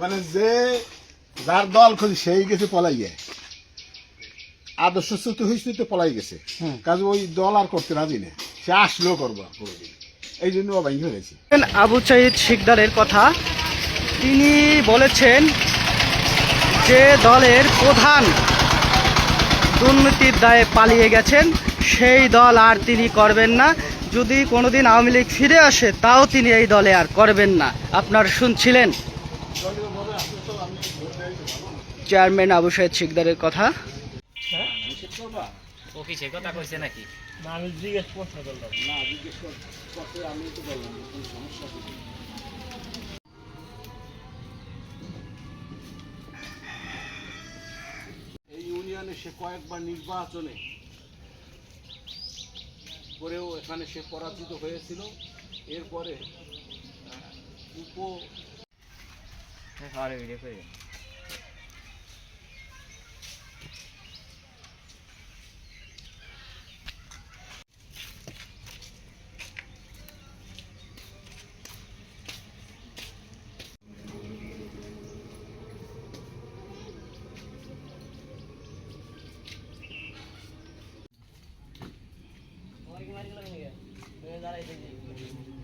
মানে যে যার দল খুঁজি সেই গেছে পলাই যায় আদর্শ চ্যুত হয়েছে তো পলাই গেছে। কাজে ওই দল আর করতে রাজি না সে আসলেও করব কোনোদিন এই জন্য ও বাইক হয়ে গেছে। আবু চাইদ শিকদারের কথা। তিনি বলেছেন যে দলের প্রধান দুর্নীতির দায়ে পালিয়ে গেছেন। সেই দল আর তিনি করবেন না। যদি কোনোদিন আওয়ামী লীগ ফিরে আসে তাও তিনি এই দলে আর করবেন না। আপনার শুনছিলেন? চেয়ারম্যান আবু সাইদ শিকদারের কথা। ও কি সে কথা কইছে নাকি? এই ইউনিয়নে সে কয়েকবার নির্বাচনে করেও এখানে সে পরাজিত হয়েছিল। এরপরে আহ, ऐसे सारे वीडियो पे I'm going to go.